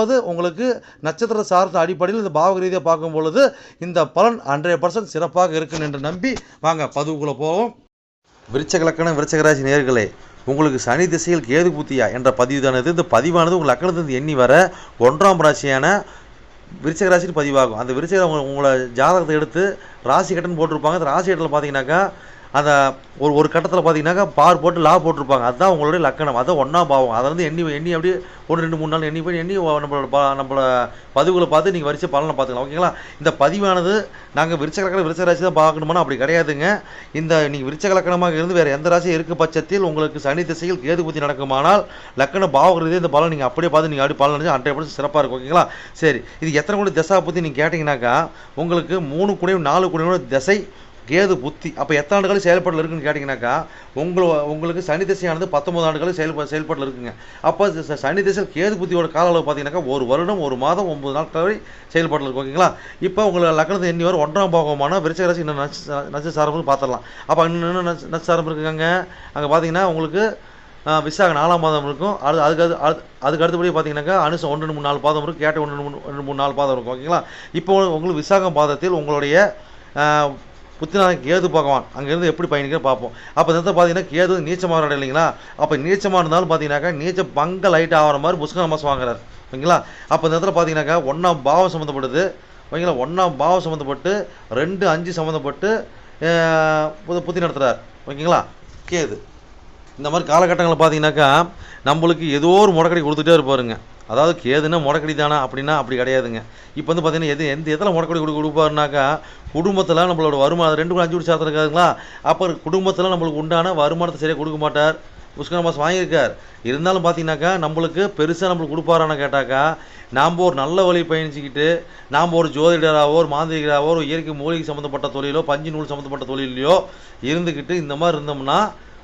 அதாவது உங்களுக்கு நட்சத்திர சார்ந்த அடிப்படையில் இந்த பாவக ரீதியாக பார்க்கும் பொழுது இந்த பலன் ஹண்ட்ரட் பர்சன்ட் சிறப்பாக இருக்கும் என்று நம்பி வாங்க பதிவுக்குள்ளே போவோம். விருச்சக லக்கணம் விருச்சகராசி நேர்களே உங்களுக்கு சனி திசையில் கேது புத்தியா என்ற பதிவுதானது. இந்த பதிவானது உங்கள் லக்கணத்திலிருந்து எண்ணி வர ஒன்றாம் ராசியான விருச்சகராசிக்கு பதிவாகும். அந்த விருச்சக உங்க- உங்களை ஜாதகத்தை எடுத்து ராசி கட்டன்னு போட்டிருப்பாங்க. அந்த ராசி கட்டத்தில் பார்த்தீங்கன்னாக்கா அந்த ஒரு ஒரு கட்டத்தில் பார்த்தீங்கன்னாக்கா பார் போட்டு லா போட்டிருப்பாங்க. அதுதான் உங்களுடைய லக்கணம். அதான் ஒன்றா பாவம். அதை வந்து எண்ணி எண்ணி அப்படியே ஒன்று ரெண்டு மூணு நாள் எண்ணி போய் எண்ணி நம்மளோட பா நம்மளோட பதிவுகளை பார்த்து நீங்கள் வரிசை பலனை பார்த்துக்கலாம். ஓகேங்களா? இந்த பதிவானது நாங்கள் விரிச்ச கலக்கணம் விருச்ச ராசி தான் பார்க்கணுமானா அப்படி கிடையாதுங்க. இந்த நீங்கள் விருச்ச கலக்கணமாக இருந்து வேறு எந்த ராசி இருக்க பட்சத்தில் உங்களுக்கு சனி திசையில் கேது புத்தி நடக்குமானால் லக்கண பாவகிறதே இந்த பலன் நீங்கள் அப்படியே பார்த்து நீங்கள் அப்படி பலன் நினைச்சு ஹண்ட்ரட் பர்சன்ட் சிறப்பாக இருக்கும். ஓகேங்களா? சரி. இது எத்தனை கூட திசை பற்றி நீங்கள் கேட்டிங்கனாக்கா உங்களுக்கு மூணு குடையும் நாலு குடையோட திசை கேது புத்தி. அப்போ எத்தனை ஆண்டுகள் செயல்பாட்டில் இருக்குன்னு கேட்டிங்கனாக்கா உங்களை உங்களுக்கு சனி திசையானது பத்தொம்பது ஆண்டுகள் செயல்பா செயல்பாட்டில் இருக்குங்க. அப்போ ச- சனி திசை கேது புத்தியோட கால அளவு பார்த்தீங்கன்னாக்கா ஒரு வருடம் ஒரு மாதம் ஒன்பது நாட்கள் வரை செயல்பாட்டில் இருக்கும் ஓகேங்களா? இப்போ உங்களை லக்கணத்தை எண்ணி வர ஒன்றாம் பாகமான விருச்சக ராசி இன்னும் நட்ச நட்ச சாரம்னு பார்த்துடலாம் அப்போ இன்னும் நட்ச சாரம் இருக்குங்க அங்கே பார்த்தீங்கன்னா உங்களுக்கு விசாக நாலாம் பாதம் இருக்கும். அது அதுக்கு அது அது- அதுக்கு அடுத்தபடி பார்த்தீங்கன்னாக்கா அனுசம் ஒன்று மூணு நாலு பாதம் இருக்கும் கேட்ட ஒன்று ரெண்டு மூணு ரெண்டு மூணு நாலு பாதம் இருக்கும் ஓகேங்களா? இப்போ உங்களுக்கு விசாகம் பாதத்தில் உங்களுடைய புத்திநாதன் கேது பகவான். அங்கேருந்து எப்படி பயணிக்கிற பார்ப்போம். அப்போ இந்த பார்த்தீங்கன்னா கேது நீச்சமாக இல்லைங்களா? அப்போ நீச்சமாக இருந்தாலும் பார்த்தீங்கன்னாக்கா நீச்ச பங்க லைட் ஆகிற மாதிரி புஷ்கர மாதம் வாங்குறாரு. ஓகேங்களா? அப்போ இந்த இடத்துல பார்த்தீங்கன்னாக்கா ஒன்றாம் பாவம் சம்மந்தப்படுது ஓகேங்களா? ஒன்றாம் பாவம் சம்மந்தப்பட்டு ரெண்டு அஞ்சு சம்மந்தப்பட்டு புது புத்தி நடத்துகிறார் ஓகேங்களா? கேது. இந்த மாதிரி காலகட்டங்களில் பார்த்தீங்கன்னாக்கா நம்மளுக்கு ஏதோ ஒரு முடக்கடி கொடுத்துட்டே இருப்பாருங்க. அதாவது கேதுன்னா முடக்கடி தானா அப்படின்னா அப்படி கிடையாதுங்க. இப்போ வந்து பார்த்தீங்கன்னா எது எந்த எதில் முடக்கடி கொடு கொடுப்பாருனாக்கா குடும்பத்தில் நம்மளோட வருமானம் ரெண்டு கூட அஞ்சு கூட சாத்திரம் இருக்காதுங்களா? அப்போ குடும்பத்தில் நம்மளுக்கு உண்டான வருமானத்தை சரியாக கொடுக்க மாட்டார். புஷ்கர மாதம் வாங்கியிருக்கார். இருந்தாலும் பார்த்தீங்கன்னாக்கா நம்மளுக்கு பெருசாக நம்மளுக்கு கொடுப்பாரான்னு கேட்டாக்கா நாம் ஒரு நல்ல வழி பயணிச்சுக்கிட்டு நாம் ஒரு ஜோதிடராகவோ ஒரு மாந்திரிகராகவோ ஒரு இயற்கை மூலிகை சம்மந்தப்பட்ட தொழிலோ பஞ்சு நூல் சம்மந்தப்பட்ட தொழிலையோ இருந்துக்கிட்டு இந்த மாதிரி இருந்தோம்னா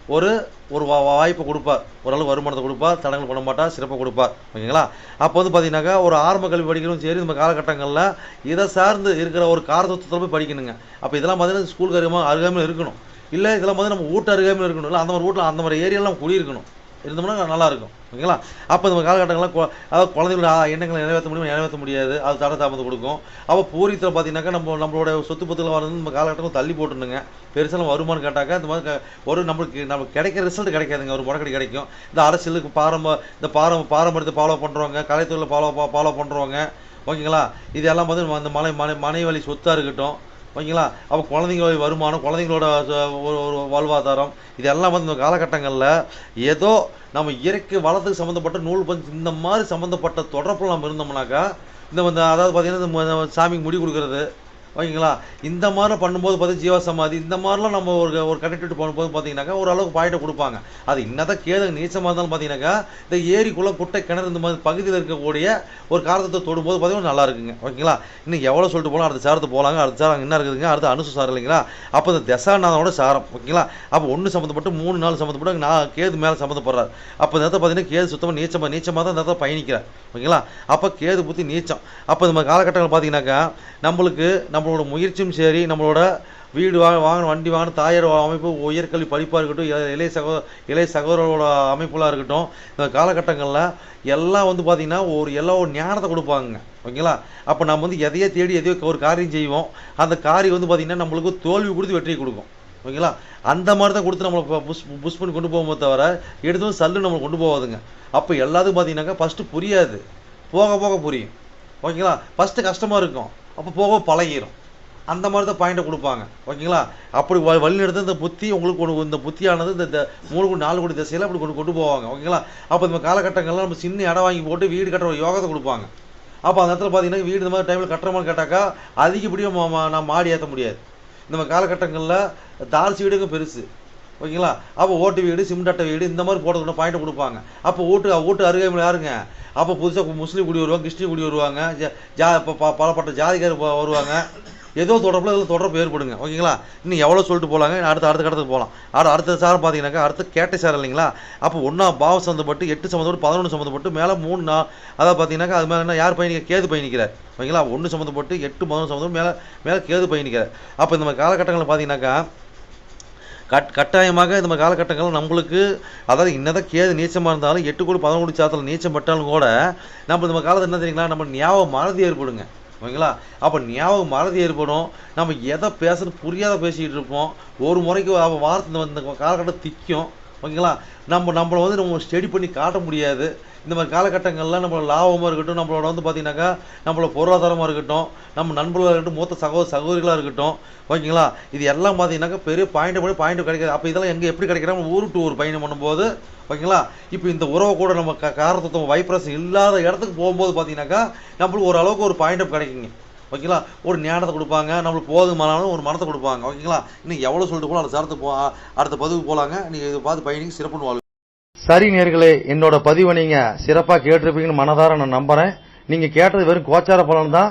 ஒரு ஒரு வா- வாய்ப்பை கொடுப்பார். ஓரளவு வருமானத்தை கொடுப்பார் தடங்கள் பண்ண மாட்டார் சிறப்பாக கொடுப்பார். ஓகேங்களா? அப்போ வந்து பார்த்தீங்கன்னாக்கா ஒரு ஆரம்ப கல்வி படிக்கணும் சரி நம்ம காலகட்டங்களில் இதை சார்ந்து இருக்கிற ஒரு காரதத்துவத்தில் போய் படிக்கணுங்க. அப்போ இதெல்லாம் பார்த்தீங்கன்னா ஸ்கூலுக்கு அருகாமல் அருகாமையில் இருக்கணும். இல்லை இதெல்லாம் வந்து நம்ம வீட்டு அருகாமையில் இருக்கணும். இல்லை அந்த மாதிரி வீட்டில் அந்த மாதிரி ஏரியாவில் நம்ம குடியிருக்கணும். இருந்தோம்னா நல்லா இருக்கும் ஓகேங்களா? அப்போ நம்ம காலகட்டங்கள்லாம் அதாவது குழந்தைங்களோட எண்ணங்களை நிறைவேற்ற முடியும்? நிறைவேற்ற முடியாது. அது தடை தாமதம் கொடுக்கும். அப்போ பூரித்தில் பார்த்தீங்கன்னாக்கா நம்ம நம்மளோட சொத்து பத்தில் வரது நம்ம காலகட்டங்கள் தள்ளி போட்டுருங்க பெருசாக வருமானம் கேட்டாக்கா இந்த மாதிரி ஒரு நம்மளுக்கு நமக்கு கிடைக்கிற ரிசல்ட் கிடைக்காதுங்க. ஒரு முடக்கடி கிடைக்கும். இந்த அரசியலுக்கு பாரம்ப இந்த பாரம் பாரம்பரியத்தை ஃபாலோ பண்ணுறவங்க கலைத்துறையில் ஃபாலோ ஃபாலோ பண்ணுறவங்க ஓகேங்களா? இதெல்லாம் வந்து அந்த மலை மனை மனை வழி சொத்தாக இருக்கட்டும். ஓகேங்களா? அப்போ குழந்தைங்களோட வருமானம் குழந்தைங்களோட ஒரு ஒரு வாழ்வாதாரம் இதெல்லாம் வந்து இந்த காலகட்டங்களில் ஏதோ நம்ம இயற்கை வளத்துக்கு சம்மந்தப்பட்ட நூல் பஞ்சு இந்த மாதிரி சம்மந்தப்பட்ட தொடர்பில் நம்ம இருந்தோம்னாக்கா இந்த வந்து அதாவது பார்த்திங்கன்னா இந்த சாமிக்கு முடி கொடுக்குறது ஓகேங்களா? இந்த மாதிரி பண்ணும்போது பார்த்து ஜீவ சமாதி இந்த மாதிரிலாம் நம்ம ஒரு ஒரு கனெக்டிவிட்டி பண்ணும்போது பார்த்தீங்கன்னாக்கா ஓரளவுக்கு பாயிண்ட்டை கொடுப்பாங்க. அது என்னதான் கேது நீச்சமாக இருந்தாலும் பார்த்தீங்கன்னாக்கா இந்த ஏரிக்குள்ளே குட்டை கிணறு இந்த மாதிரி பகுதியில் இருக்கக்கூடிய ஒரு காரத்தை தொடும்போது பார்த்தீங்கன்னா நல்லா இருக்குங்க. ஓகேங்களா? இன்னும் எவ்வளோ சொல்லிட்டு போகலாம் அடுத்த சாரத்தை போகலாங்க அடுத்த சாரம் என்ன இருக்குதுங்க? அடுத்த அனுசு சாரம் இல்லைங்களா? அப்போ இந்த தசாநாதனோட சாரம் ஓகேங்களா? அப்போ ஒன்று சம்மந்தப்பட்டு மூணு நாள் சம்மந்தப்பட்டு நான் கேது மேலே சம்மந்தப்படுறாரு அப்போ இந்த பார்த்தீங்கன்னா கேது சுத்தமாக நீச்சமாக நீச்சமாக தான் இந்த இடத்துல பயணிக்கிறார். ஓகேங்களா? அப்போ கேது புத்தி நீச்சம். அப்போ இந்த மாதிரி காலகட்டங்கள் பார்த்தீங்கன்னாக்கா நம்மளுக்கு நம்ம நம்மளோட முயற்சியும் சரி நம்மளோட வீடு வா வாங்கின வண்டி வாங்கின தாயார் அமைப்பு உயர்கல்வி படிப்பாக இருக்கட்டும் இளைய சகோ இளைய சகோதரோட அமைப்புலாம் இருக்கட்டும் இந்த காலகட்டங்களில் எல்லாம் வந்து பார்த்திங்கன்னா ஒரு எல்லாம் ஒரு ஞானத்தை கொடுப்பாங்க ஓகேங்களா? அப்போ நம்ம வந்து எதையோ தேடி எதையோ ஒரு காரியம் செய்வோம். அந்த காரியம் வந்து பார்த்திங்கன்னா நம்மளுக்கு தோல்வி கொடுத்து வெற்றியை கொடுக்கும். ஓகேங்களா? அந்த மாதிரி தான் கொடுத்து நம்மளை புஷ் புஷ் பண்ணி கொண்டு போகும்போது தவிர எடுத்தும் சல்லு நம்மளை கொண்டு போகாதுங்க. அப்போ எல்லாத்துக்கும் பார்த்தீங்கன்னாக்கா ஃபஸ்ட்டு புரியாது. போக போக புரியும். ஓகேங்களா? ஃபஸ்ட்டு கஷ்டமாக இருக்கும். அப்போ போக பழகிரும். அந்த மாதிரி தான் பாயிண்ட்டை கொடுப்பாங்க. ஓகேங்களா? அப்படி வ வழிநடத்த இந்த புத்தி உங்களுக்கு கொண்டு இந்த புத்தியானது இந்த மூணு கோடி நாலு கோடி திசையில் அப்படி கொண்டு கொண்டு போவாங்க. ஓகேங்களா? அப்போ இந்த காலகட்டங்கள்லாம் நம்ம சின்ன இடம் வாங்கி போட்டு வீடு கட்டுற யோகத்தை கொடுப்பாங்க. அப்போ அந்த இடத்துல பார்த்தீங்கன்னா வீடு இந்த மாதிரி டைமில் கட்டுற மாதிரி கேட்டாக்கா அதிகப்படியும் நான் மாடி ஏற்ற முடியாது. இந்த மாதிரி காலகட்டங்களில் தாழ்ச்சி வீடுங்க பெருசு. ஓகேங்களா? அப்போ ஓட்டு வீடு சிமெண்ட் அட்டை வீடு இந்த மாதிரி போடுறதுக்கு பாயிண்ட் கொடுப்பாங்க. அப்போ ஓட்டு ஓட்டு அருகே யாருங்க? அப்போ புதுசாக முஸ்லீம் குடி வருவாங்க கிறிஸ்டின் குடி வருவாங்க ஜா- இப்போ ப- பலப்பட்ட ஜாதிக்கார் வருவாங்க. ஏதோ தொடர்பில் இதில் தொடர்பு ஏற்படுங்க. ஓகேங்களா? இன்னும் எவ்வளோ சொல்லிட்டு போகலாங்க அடுத்த அடுத்த கடத்துக்கு போகலாம் அடுத்த அடுத்த சார் பார்த்தீங்கன்னாக்கா அடுத்து கேட்ட சார் இல்லைங்களா? அப்போ ஒன்றா பாவம் சம்மந்தப்பட்டு எட்டு சம்மந்தப்பட்டு பதினொன்று சம்மந்தப்பட்டு மேலே மூணு நா அதாவது பார்த்தீங்கன்னாக்கா அது மேலே என்ன யார் பயணிக்க? கேது பயணிக்கிறார் ஓகேங்களா? ஒன்று சம்மந்தப்பட்டு எட்டு பதினொன்று சம்மந்தப்பட்டு மேலே மேலே கேது பயணிக்கிறார் அப்போ இந்த மாதிரி காலகட்டங்களில் பார்த்தீங்கன்னாக்கா கட் கட்டாயமாக இந்த மாதிரி காலகட்டங்கள் நம்மளுக்கு அதாவது என்னதான் கேது நீச்சமாக இருந்தாலும் எட்டு கோடி பதினோடு சாத்தில் நீச்சம் பட்டாலும் கூட நம்ம இந்த காலத்தில் என்ன தெரியுங்களா? நம்ம ஞாபகம் மறதி ஏற்படுங்க. ஓகேங்களா? அப்போ ஞாபகம் மறதி ஏற்படும். நம்ம எதை பேசுறது புரியாத பேசிக்கிட்டு இருப்போம். ஒரு முறைக்கு அவன் வார்த்தை வந்து இந்த காலகட்டம் திக்கும். ஓகேங்களா? நம்ம நம்மளை வந்து நம்ம ஸ்டடி பண்ணி காட்ட முடியாது. இந்த மாதிரி காலகட்டங்கள்லாம் நம்ம லாபமாக இருக்கட்டும் நம்மளோட வந்து பார்த்தீங்கன்னாக்கா நம்மளோட பொருளாதாரமாக இருக்கட்டும் நம்ம நண்பர்களாக இருக்கட்டும் மூத்த சகோதர சகோதரிகளாக இருக்கட்டும் ஓகேங்களா? இது எல்லாம் பார்த்தீங்கன்னாக்கா பெரிய பாயிண்ட் பண்ணி பாயிண்ட் கிடைக்காது. அப்போ இதெல்லாம் எங்கே எப்படி கிடைக்கிறோம் ஊரு டு ஊர் பயணம் பண்ணும்போது ஓகேங்களா? இப்போ இந்த உறவை கூட நம்ம க காரத்தத்துவம் வைப்ரஸ் இல்லாத இடத்துக்கு போகும்போது பார்த்தீங்கன்னாக்கா நம்மளுக்கு ஓரளவுக்கு ஒரு பாயிண்ட் அப் கிடைக்குங்க. ஓகேங்களா? ஒரு ஞானத்தை கொடுப்பாங்க நம்மளுக்கு போதுமானாலும் ஒரு மனத்தை கொடுப்பாங்க. ஓகேங்களா? இன்னும் எவ்வளோ சொல்லிட்டு போகலாம் அடுத்த அடுத்த போ அடுத்த பதிவு போகலாங்க நீங்கள் இதை பார்த்து பயணிங்க சிறப்புன்னு சரி நேர்களே என்னோட பதிவை நீங்கள் சிறப்பாக கேட்டிருப்பீங்கன்னு மனதார நான் நம்புறேன். நீங்கள் கேட்டது வெறும் கோச்சார பலன் தான்.